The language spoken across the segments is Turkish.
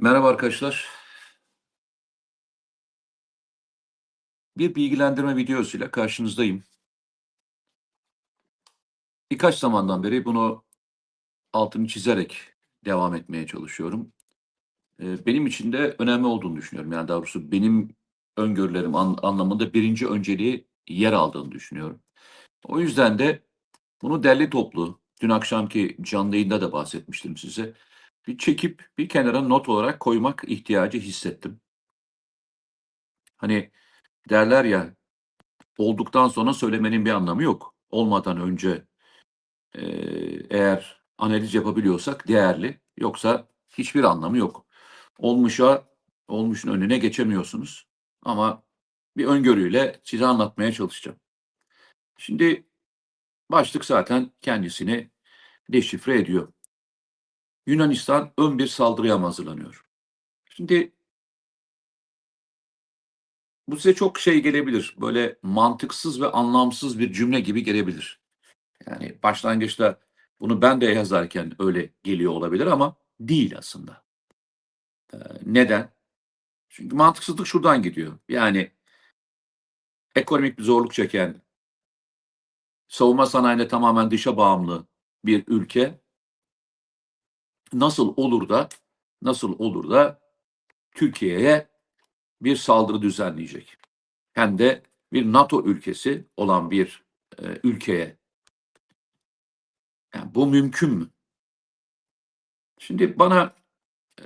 Merhaba arkadaşlar. Bir bilgilendirme videosuyla karşınızdayım. Birkaç zamandan beri bunu altını çizerek devam etmeye çalışıyorum. Eee, benim için de önemli olduğunu düşünüyorum. Yani daha doğrusu benim öngörülerim an anlamında birinci önceliği yer aldığını düşünüyorum. O yüzden de bunu derli toplu, dün akşamki canlı yayında da bahsetmiştim size. Bir çekip bir kenara not olarak koymak ihtiyacı hissettim. Hani derler ya, olduktan sonra söylemenin bir anlamı yok. Olmadan önce eğer analiz yapabiliyorsak değerli, yoksa hiçbir anlamı yok. Olmuşa, olmuşun önüne geçemiyorsunuz. Ama bir öngörüyle size anlatmaya çalışacağım. Şimdi başlık zaten kendisini deşifre ediyor. Yunanistan ön bir saldırıya hazırlanıyor? Şimdi bu size çok şey gelebilir. Böyle mantıksız ve anlamsız bir cümle gibi gelebilir. Yani başlangıçta bunu ben de yazarken öyle geliyor olabilir ama değil aslında. Eee, neden? Çünkü mantıksızlık şuradan gidiyor. Yani ekonomik bir zorluk çeken, savunma sanayine tamamen dışa bağımlı bir ülke nasıl olur da nasıl olur da Türkiye'ye bir saldırı düzenleyecek? Hem de bir NATO ülkesi olan bir eee, ülkeye. Yani bu mümkün mü? Şimdi bana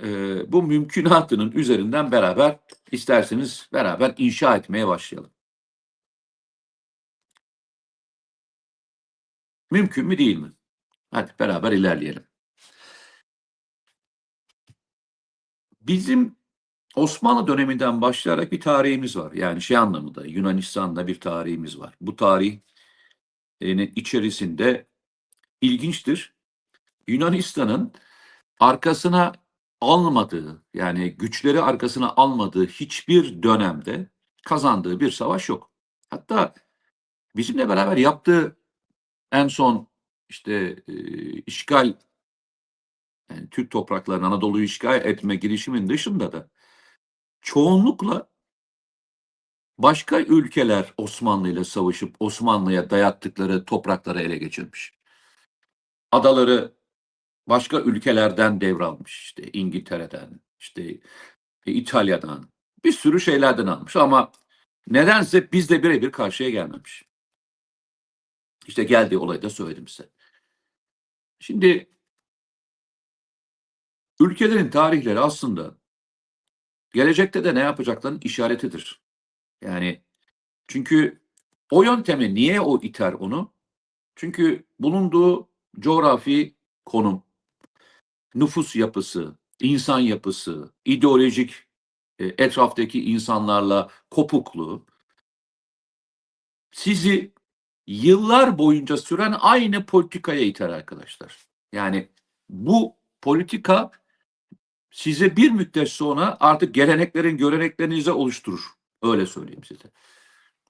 eee, bu mümkünatının üzerinden beraber isterseniz beraber inşa etmeye başlayalım. Mümkün mü değil mi? Hadi beraber ilerleyelim. Bizim Osmanlı döneminden başlayarak bir tarihimiz var. Yani şey anlamında Yunanistan'da bir tarihimiz var. Bu tarihin içerisinde ilginçtir. Yunanistan'ın arkasına almadığı yani güçleri arkasına almadığı hiçbir dönemde kazandığı bir savaş yok. Hatta bizimle beraber yaptığı en son işte eee, işgal yani Türk topraklarını Anadolu'yu işgal etme girişimin dışında da çoğunlukla başka ülkeler Osmanlı ile savaşıp Osmanlı'ya dayattıkları toprakları ele geçirmiş. Adaları başka ülkelerden devralmış. İşte İngiltere'den, işte e, İtalya'dan, bir sürü şeylerden almış ama nedense bizle birebir karşıya gelmemiş. İşte geldiği olayı da söyledim size. Şimdi ülkelerin tarihleri aslında gelecekte de ne yapacaklarının işaretidir. Yani çünkü o yöntemi niye o iter onu? Çünkü bulunduğu coğrafi konum, nüfus yapısı, insan yapısı, ideolojik e, etraftaki insanlarla kopukluğu sizi yıllar boyunca süren aynı politikaya iter arkadaşlar. Yani bu politika size bir müddet sonra artık geleneklerin göreneklerinizi oluşturur. Öyle söyleyeyim size.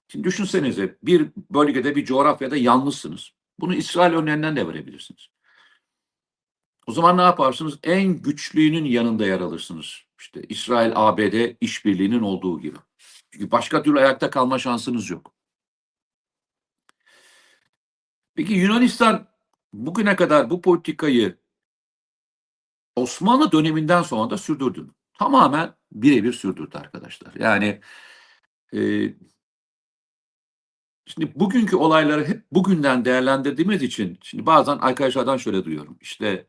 Şimdi düşünsenize bir bölgede bir coğrafyada yalnızsınız. Bunu İsrail örneğinden de verebilirsiniz. O zaman ne yaparsınız? En güçlüğünün yanında yer alırsınız. İşte İsrail ABD işbirliğinin olduğu gibi. Çünkü başka türlü ayakta kalma şansınız yok. Peki Yunanistan bugüne kadar bu politikayı Osmanlı döneminden sonra da sürdürdü? Tamamen birebir sürdürdü arkadaşlar. Yani e, şimdi bugünkü olayları hep bugünden değerlendirdiğimiz için şimdi bazen arkadaşlardan şöyle duyuyorum. İşte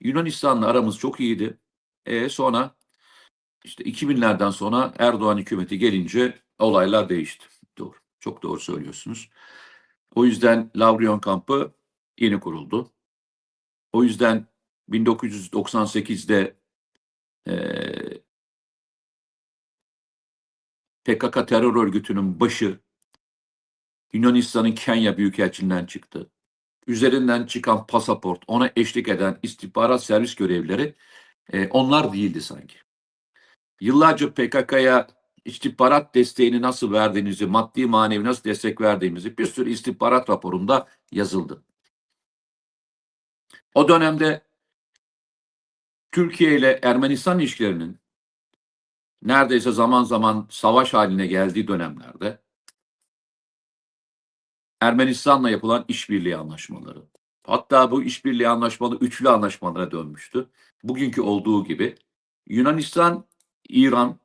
Yunanistan'la aramız çok iyiydi. E sonra işte 2000'lerden sonra Erdoğan hükümeti gelince olaylar değişti. Doğru. Çok doğru söylüyorsunuz. O yüzden Lavrion kampı yeni kuruldu. O yüzden 1998'de eee PKK terör örgütünün başı Yunanistan'ın Kenya Büyükelçiliğinden çıktı. Üzerinden çıkan pasaport, ona eşlik eden istihbarat servis görevlileri e, onlar değildi sanki. Yıllarca PKK'ya istihbarat desteğini nasıl verdiğinizi, maddi manevi nasıl destek verdiğimizi bir sürü istihbarat raporunda yazıldı. O dönemde Türkiye ile Ermenistan ilişkilerinin neredeyse zaman zaman savaş haline geldiği dönemlerde Ermenistan'la yapılan işbirliği anlaşmaları, hatta bu işbirliği anlaşmalı üçlü anlaşmalara dönmüştü. Bugünkü olduğu gibi Yunanistan, İran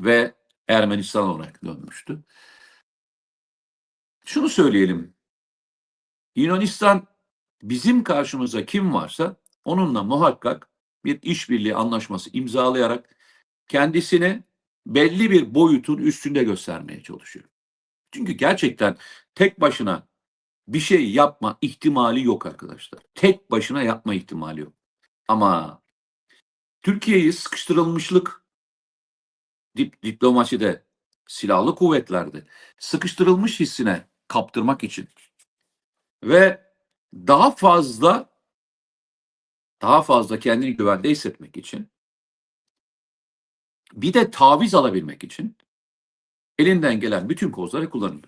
ve Ermenistan olarak dönmüştü. Şunu söyleyelim. Yunanistan bizim karşımıza kim varsa onunla muhakkak bir işbirliği anlaşması imzalayarak kendisini belli bir boyutun üstünde göstermeye çalışıyor. Çünkü gerçekten tek başına bir şey yapma ihtimali yok arkadaşlar. Tek başına yapma ihtimali yok. Ama Türkiye'yi sıkıştırılmışlık dip, diplomaside, silahlı kuvvetlerde sıkıştırılmış hissine kaptırmak için ve daha fazla daha fazla kendini güvende hissetmek için bir de taviz alabilmek için elinden gelen bütün kozları kullanıyor.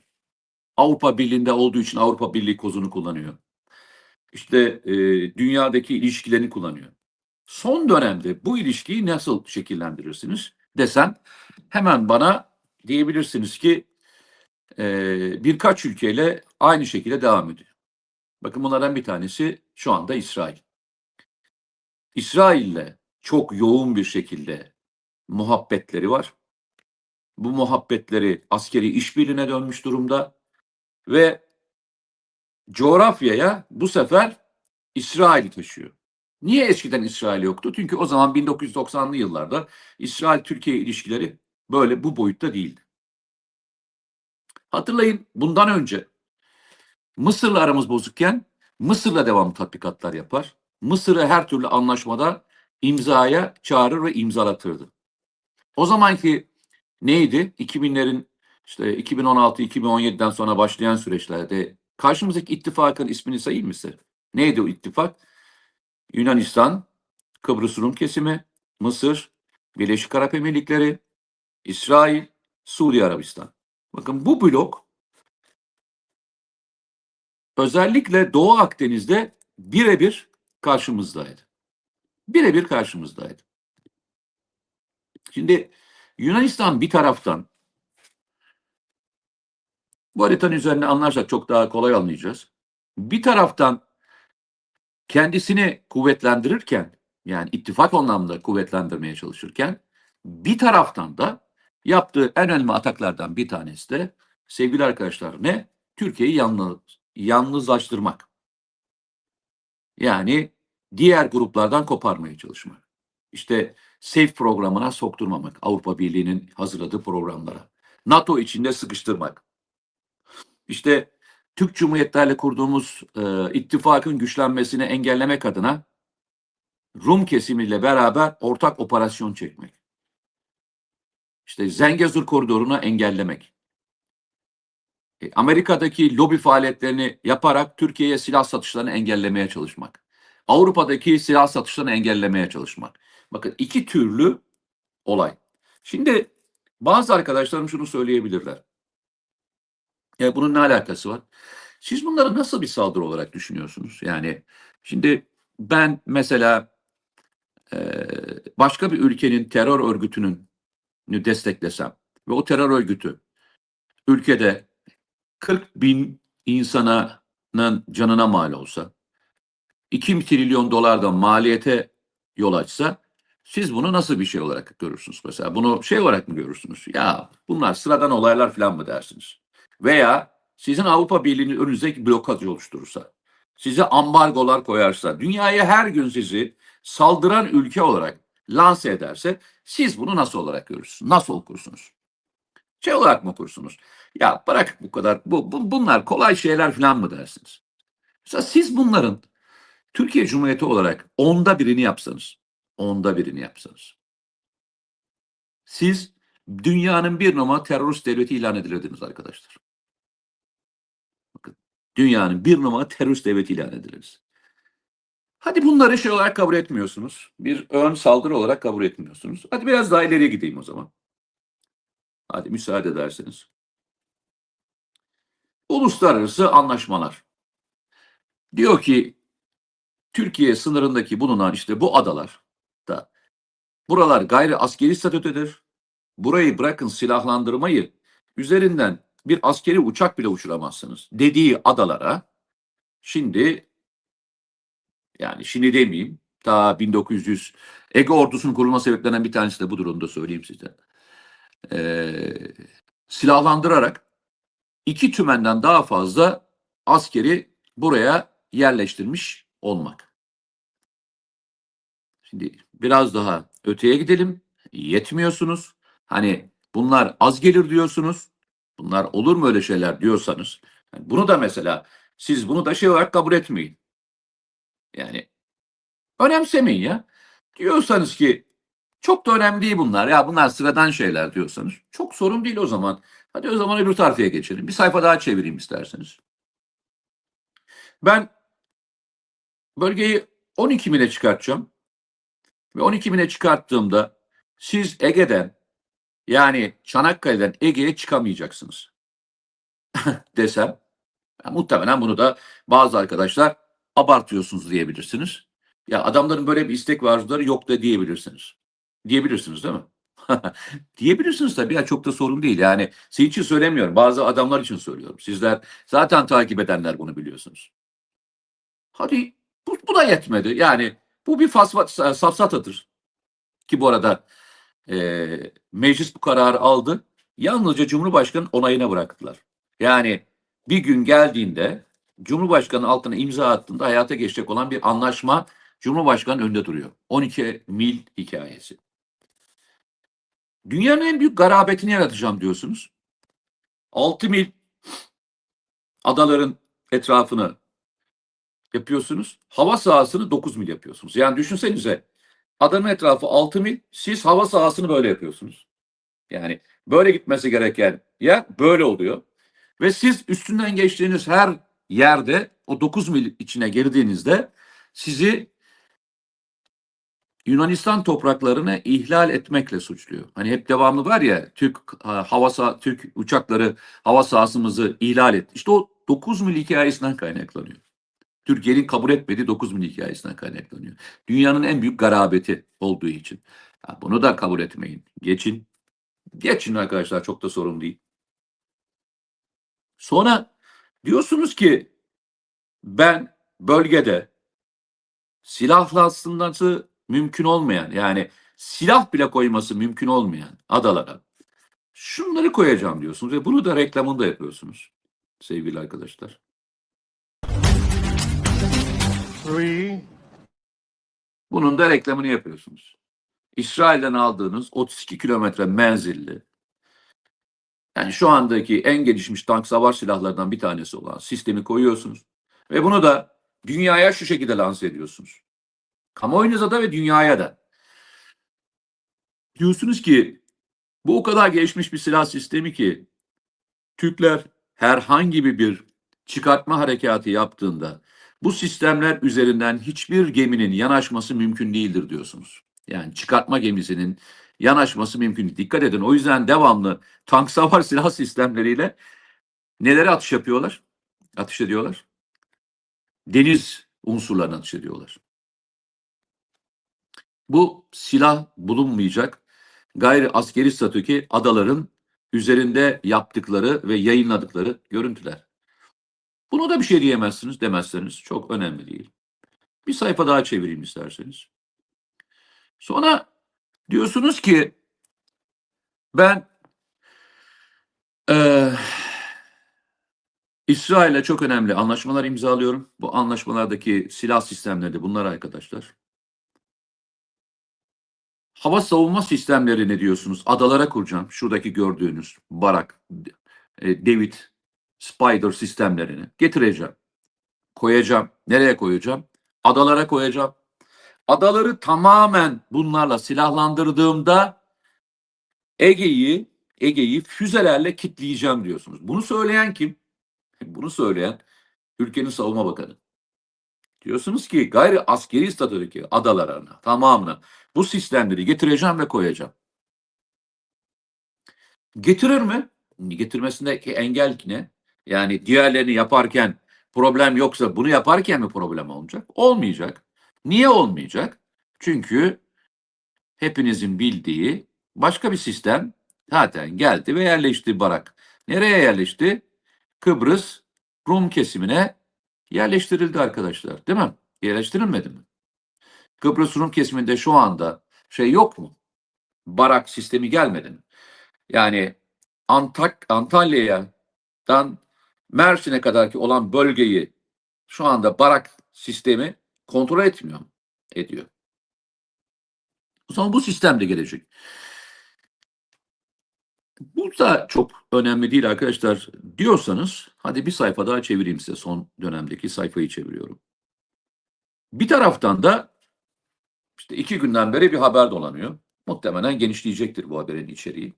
Avrupa Birliği'nde olduğu için Avrupa Birliği kozunu kullanıyor. İşte e, dünyadaki ilişkilerini kullanıyor. Son dönemde bu ilişkiyi nasıl şekillendirirsiniz desem hemen bana diyebilirsiniz ki e, birkaç ülkeyle aynı şekilde devam ediyor. Bakın bunlardan bir tanesi şu anda İsrail. İsrail'le çok yoğun bir şekilde muhabbetleri var. Bu muhabbetleri askeri işbirliğine dönmüş durumda ve coğrafyaya bu sefer İsrail taşıyor. Niye eskiden İsrail yoktu? Çünkü o zaman 1990'lı yıllarda İsrail-Türkiye ilişkileri böyle bu boyutta değildi. Hatırlayın bundan önce Mısır'la aramız bozukken Mısır'la devamlı tatbikatlar yapar. Mısır'ı her türlü anlaşmada imzaya çağırır ve imzalatırdı. O zamanki neydi? 2000'lerin işte 2016-2017'den sonra başlayan süreçlerde karşımızdaki ittifakın ismini sayayım mı size? Neydi o ittifak? Yunanistan, Kıbrıs Rum kesimi, Mısır, Birleşik Arap Emirlikleri, İsrail, Suudi Arabistan. Bakın bu blok özellikle Doğu Akdeniz'de birebir karşımızdaydı. Birebir karşımızdaydı. Şimdi Yunanistan bir taraftan bu haritanın üzerine anlarsak çok daha kolay anlayacağız. Bir taraftan kendisini kuvvetlendirirken yani ittifak anlamda kuvvetlendirmeye çalışırken bir taraftan da yaptığı en önemli ataklardan bir tanesi de sevgili arkadaşlar ne? Türkiye'yi yalnız, yalnızlaştırmak. Yani diğer gruplardan koparmaya çalışmak. İşte SAFE programına sokturmamak. Avrupa Birliği'nin hazırladığı programlara. NATO içinde sıkıştırmak. İşte Türk Cumhuriyetlerle kurduğumuz e, ittifakın güçlenmesini engellemek adına Rum kesimiyle beraber ortak operasyon çekmek. İşte Zengezur koridorunu engellemek. E, Amerika'daki lobi faaliyetlerini yaparak Türkiye'ye silah satışlarını engellemeye çalışmak. Avrupa'daki silah satışlarını engellemeye çalışmak. Bakın iki türlü olay. Şimdi bazı arkadaşlarım şunu söyleyebilirler. Ya bunun ne alakası var? Siz bunları nasıl bir saldırı olarak düşünüyorsunuz? Yani şimdi ben mesela e, başka bir ülkenin terör örgütünün desteklesem ve o terör örgütü ülkede 40 bin insanın canına mal olsa 2 trilyon dolardan maliyete yol açsa siz bunu nasıl bir şey olarak görürsünüz mesela? Bunu şey olarak mı görürsünüz? Ya bunlar sıradan olaylar falan mı dersiniz? Veya sizin Avrupa Birliği'nin önünüzdeki blokaj oluşturursa, size ambargolar koyarsa, dünyaya her gün sizi saldıran ülke olarak lanse ederse siz bunu nasıl olarak görürsünüz? Nasıl okursunuz? Şey olarak mı okursunuz? Ya bırak bu kadar, bu, bu bunlar kolay şeyler falan mı dersiniz? Mesela siz bunların Türkiye Cumhuriyeti olarak onda birini yapsanız, onda birini yapsanız. Siz dünyanın bir numara terörist devleti ilan edilirdiniz arkadaşlar. Bakın dünyanın bir numara terörist devleti ilan ediliriz. Hadi bunları şey olarak kabul etmiyorsunuz. Bir ön saldırı olarak kabul etmiyorsunuz. Hadi biraz daha ileriye gideyim o zaman. Hadi müsaade ederseniz. Uluslararası anlaşmalar. Diyor ki Türkiye sınırındaki bulunan işte bu adalar Buralar gayri askeri statüdedir. Burayı bırakın silahlandırmayı üzerinden bir askeri uçak bile uçuramazsınız dediği adalara şimdi yani şimdi demeyeyim ta 1900 Ege ordusunun kurulma sebeplerinden bir tanesi de budur onu da söyleyeyim size. Ee, silahlandırarak iki tümenden daha fazla askeri buraya yerleştirmiş olmak. Şimdi biraz daha öteye gidelim. Yetmiyorsunuz. Hani bunlar az gelir diyorsunuz. Bunlar olur mu öyle şeyler diyorsanız. yani bunu da mesela siz bunu da şey olarak kabul etmeyin. Yani önemsemeyin ya. Diyorsanız ki çok da önemli değil bunlar. Ya bunlar sıradan şeyler diyorsanız çok sorun değil o zaman. Hadi o zaman öbür tarafa geçelim. Bir sayfa daha çevireyim isterseniz. Ben bölgeyi 12 bine çıkartacağım. Ve 12 bine çıkarttığımda siz Ege'den yani Çanakkale'den Ege'ye çıkamayacaksınız desem ya muhtemelen bunu da bazı arkadaşlar abartıyorsunuz diyebilirsiniz. Ya adamların böyle bir istek ve arzuları yok da diyebilirsiniz. Diyebilirsiniz değil mi? Diyebilirsiniz tabii ya çok da sorun değil. Yani sizin için söylemiyorum. Bazı adamlar için söylüyorum. Sizler zaten takip edenler bunu biliyorsunuz. Hadi bu, bu da yetmedi. Yani bu bir fasfat, safsatadır. Ki bu arada e, meclis bu kararı aldı. Yalnızca Cumhurbaşkanı onayına bıraktılar. Yani bir gün geldiğinde Cumhurbaşkanı altına imza attığında hayata geçecek olan bir anlaşma Cumhurbaşkanı önünde duruyor. 12 mil hikayesi. Dünyanın en büyük garabetini yaratacağım diyorsunuz. 6 mil adaların etrafını yapıyorsunuz. Hava sahasını 9 mil yapıyorsunuz. Yani düşünsenize adanın etrafı 6 mil siz hava sahasını böyle yapıyorsunuz. Yani böyle gitmesi gereken yer böyle oluyor. Ve siz üstünden geçtiğiniz her yerde o 9 mil içine girdiğinizde sizi Yunanistan topraklarını ihlal etmekle suçluyor. Hani hep devamlı var ya Türk ha, hava sah- Türk uçakları hava sahasımızı ihlal etti. İşte o 9 mil hikayesinden kaynaklanıyor. Türkiye'nin kabul etmediği 9 mil hikayesinden kaynaklanıyor. Dünyanın en büyük garabeti olduğu için. Ya bunu da kabul etmeyin. Geçin. Geçin arkadaşlar çok da sorun değil. Sonra diyorsunuz ki ben bölgede silahlanması mümkün olmayan yani silah bile koyması mümkün olmayan adalara şunları koyacağım diyorsunuz ve bunu da reklamını da yapıyorsunuz sevgili arkadaşlar. Bunun da reklamını yapıyorsunuz. İsrail'den aldığınız 32 kilometre menzilli yani şu andaki en gelişmiş tank savar silahlarından bir tanesi olan sistemi koyuyorsunuz. Ve bunu da dünyaya şu şekilde lanse ediyorsunuz. Kamuoyunuza da ve dünyaya da. Diyorsunuz ki bu o kadar gelişmiş bir silah sistemi ki Türkler herhangi bir çıkartma harekatı yaptığında bu sistemler üzerinden hiçbir geminin yanaşması mümkün değildir diyorsunuz. Yani çıkartma gemisinin yanaşması mümkün değil. Dikkat edin o yüzden devamlı tank savar silah sistemleriyle nelere atış yapıyorlar? Atış ediyorlar. Deniz unsurlarına atış ediyorlar. Bu silah bulunmayacak gayri askeri statüki adaların üzerinde yaptıkları ve yayınladıkları görüntüler. Bunu da bir şey diyemezsiniz demezseniz çok önemli değil. Bir sayfa daha çevireyim isterseniz. Sonra diyorsunuz ki ben eee İsrail'le çok önemli anlaşmalar imzalıyorum. Bu anlaşmalardaki silah sistemleri de bunlar arkadaşlar. Hava savunma sistemleri ne diyorsunuz? Adalara kuracağım. Şuradaki gördüğünüz Barak, e, David, Spider sistemlerini getireceğim. Koyacağım. Nereye koyacağım? Adalara koyacağım. Adaları tamamen bunlarla silahlandırdığımda Ege'yi Ege'yi füzelerle kitleyeceğim diyorsunuz. Bunu söyleyen kim? Bunu söyleyen ülkenin savunma bakanı. Diyorsunuz ki gayri askeri statüdeki adalarına tamamına bu sistemleri getireceğim ve koyacağım. Getirir mi? Getirmesindeki engel ne? Yani diğerlerini yaparken problem yoksa bunu yaparken mi problem olacak? Olmayacak. Niye olmayacak? Çünkü hepinizin bildiği başka bir sistem zaten geldi ve yerleşti Barak. Nereye yerleşti? Kıbrıs Rum kesimine yerleştirildi arkadaşlar. Değil mi? Yerleştirilmedi mi? Kıbrıs Rum kesiminde şu anda şey yok mu? Barak sistemi gelmedi mi? Yani Antak Antalya'dan Mersin'e kadarki olan bölgeyi şu anda Barak sistemi kontrol etmiyor? Ediyor. O zaman bu sistem de gelecek. Bu da çok önemli değil arkadaşlar diyorsanız hadi bir sayfa daha çevireyim size son dönemdeki sayfayı çeviriyorum. Bir taraftan da işte iki günden beri bir haber dolanıyor. Muhtemelen genişleyecektir bu haberin içeriği.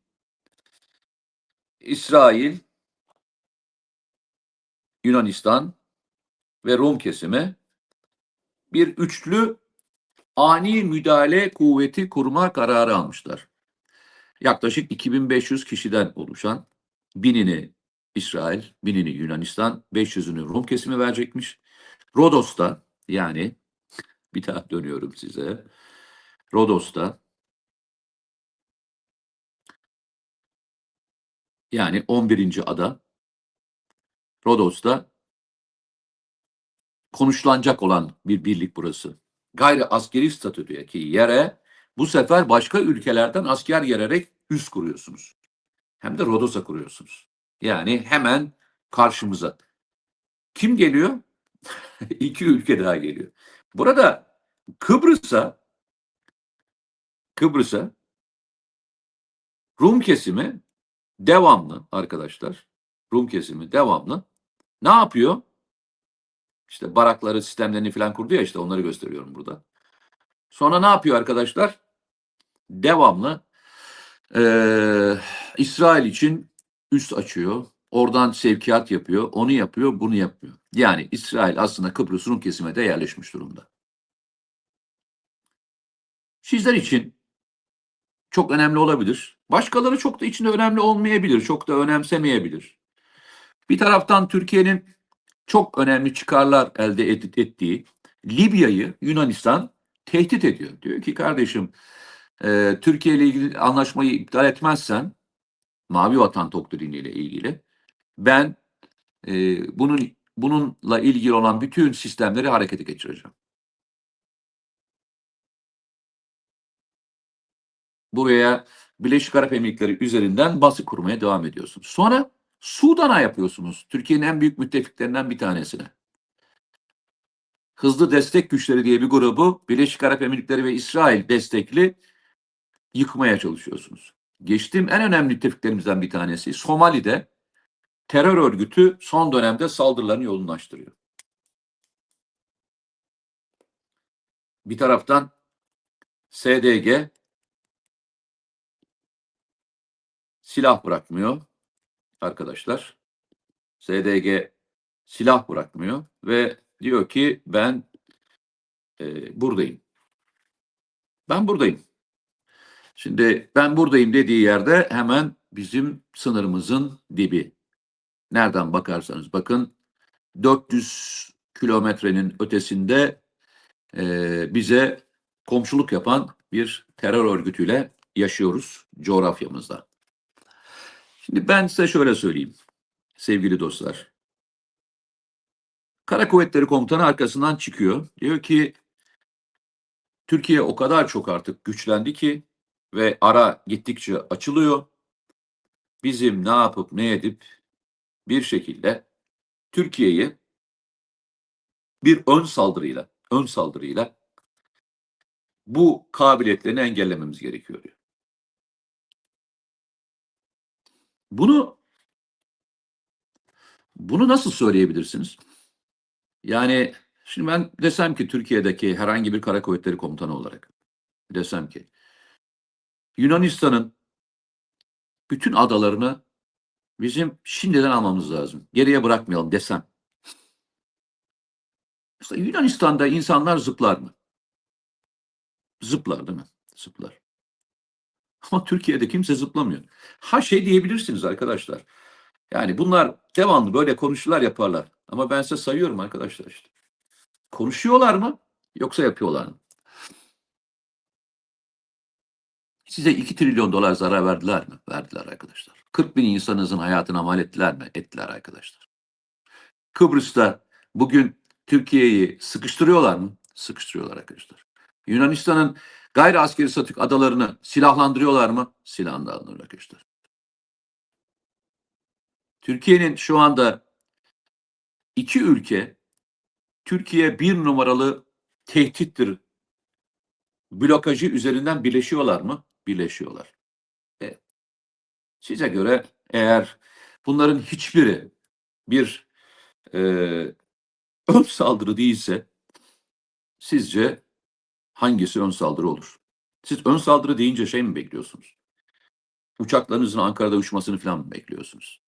İsrail, Yunanistan ve Rum kesimi bir üçlü ani müdahale kuvveti kurma kararı almışlar. Yaklaşık 2500 kişiden oluşan binini İsrail, binini Yunanistan, 500'ünü Rum kesimi verecekmiş. Rodos'ta yani bir daha dönüyorum size. Rodos'ta yani 11. ada Rodos'ta konuşlanacak olan bir birlik burası. Gayri askeri statüdeki yere bu sefer başka ülkelerden asker gelerek üs kuruyorsunuz. Hem de Rodos'a kuruyorsunuz. Yani hemen karşımıza. Kim geliyor? İki ülke daha geliyor. Burada Kıbrıs'a Kıbrıs'a Rum kesimi devamlı arkadaşlar. Rum kesimi devamlı. Ne yapıyor? İşte barakları, sistemlerini falan kurdu ya işte onları gösteriyorum burada. Sonra ne yapıyor arkadaşlar? Devamlı eee, İsrail için üst açıyor. Oradan sevkiyat yapıyor. Onu yapıyor, bunu yapıyor. Yani İsrail aslında Kıbrıs Rum kesime de yerleşmiş durumda. Sizler için çok önemli olabilir. Başkaları çok da içinde önemli olmayabilir. Çok da önemsemeyebilir. Bir taraftan Türkiye'nin çok önemli çıkarlar elde et- ettiği Libya'yı Yunanistan tehdit ediyor. Diyor ki kardeşim e, Türkiye ile ilgili anlaşmayı iptal etmezsen Mavi Vatan doktriniyle ilgili ben e, bunun bununla ilgili olan bütün sistemleri harekete geçireceğim. Buraya Birleşik Arap Emirlikleri üzerinden baskı kurmaya devam ediyorsunuz. Sonra Sudan'a yapıyorsunuz. Türkiye'nin en büyük müttefiklerinden bir tanesine. Hızlı Destek Güçleri diye bir grubu Birleşik Arap Emirlikleri ve İsrail destekli yıkmaya çalışıyorsunuz. Geçtiğim en önemli müttefiklerimizden bir tanesi Somali'de terör örgütü son dönemde saldırılarını yoğunlaştırıyor. Bir taraftan SDG silah bırakmıyor arkadaşlar. SDG silah bırakmıyor ve diyor ki ben e, buradayım. Ben buradayım. Şimdi ben buradayım dediği yerde hemen bizim sınırımızın dibi. Nereden bakarsanız bakın 400 kilometrenin ötesinde e, bize komşuluk yapan bir terör örgütüyle yaşıyoruz coğrafyamızda. Şimdi ben size şöyle söyleyeyim sevgili dostlar. Kara Kuvvetleri Komutanı arkasından çıkıyor. Diyor ki Türkiye o kadar çok artık güçlendi ki ve ara gittikçe açılıyor. Bizim ne yapıp ne edip bir şekilde Türkiye'yi bir ön saldırıyla, ön saldırıyla bu kabiliyetlerini engellememiz gerekiyor diyor. Bunu bunu nasıl söyleyebilirsiniz? Yani şimdi ben desem ki Türkiye'deki herhangi bir kara kuvvetleri komutanı olarak desem ki Yunanistan'ın bütün adalarını bizim şimdiden almamız lazım. Geriye bırakmayalım desem. Mesela Yunanistan'da insanlar zıplar mı? Zıplar değil mi? Zıplar. Ama Türkiye'de kimse zıplamıyor. Ha şey diyebilirsiniz arkadaşlar. Yani bunlar devamlı böyle konuşular yaparlar. Ama ben size sayıyorum arkadaşlar işte. Konuşuyorlar mı yoksa yapıyorlar mı? Size 2 trilyon dolar zarar verdiler mi? Verdiler arkadaşlar. 40 bin insanınızın hayatına mal ettiler mi? Ettiler arkadaşlar. Kıbrıs'ta bugün Türkiye'yi sıkıştırıyorlar mı? Sıkıştırıyorlar arkadaşlar. Yunanistan'ın gayri askeri statük adalarını silahlandırıyorlar mı? Silahlandırıyorlar arkadaşlar. Türkiye'nin şu anda iki ülke Türkiye bir numaralı tehdittir. Blokajı üzerinden birleşiyorlar mı? Birleşiyorlar. Evet. Size göre eğer bunların hiçbiri bir e, ön saldırı değilse sizce hangisi ön saldırı olur? Siz ön saldırı deyince şey mi bekliyorsunuz? Uçaklarınızın Ankara'da uçmasını falan mı bekliyorsunuz?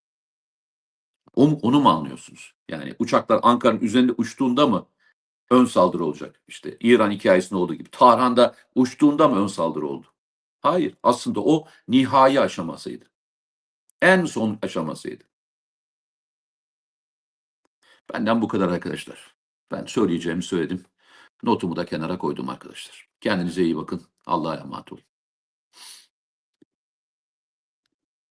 Onu, onu mu anlıyorsunuz? Yani uçaklar Ankara'nın üzerinde uçtuğunda mı ön saldırı olacak? İşte İran hikayesinde olduğu gibi. Tahran'da uçtuğunda mı ön saldırı oldu? Hayır. Aslında o nihai aşamasıydı. En son aşamasıydı. Benden bu kadar arkadaşlar. Ben söyleyeceğimi söyledim. Notumu da kenara koydum arkadaşlar. Kendinize iyi bakın. Allah'a emanet olun.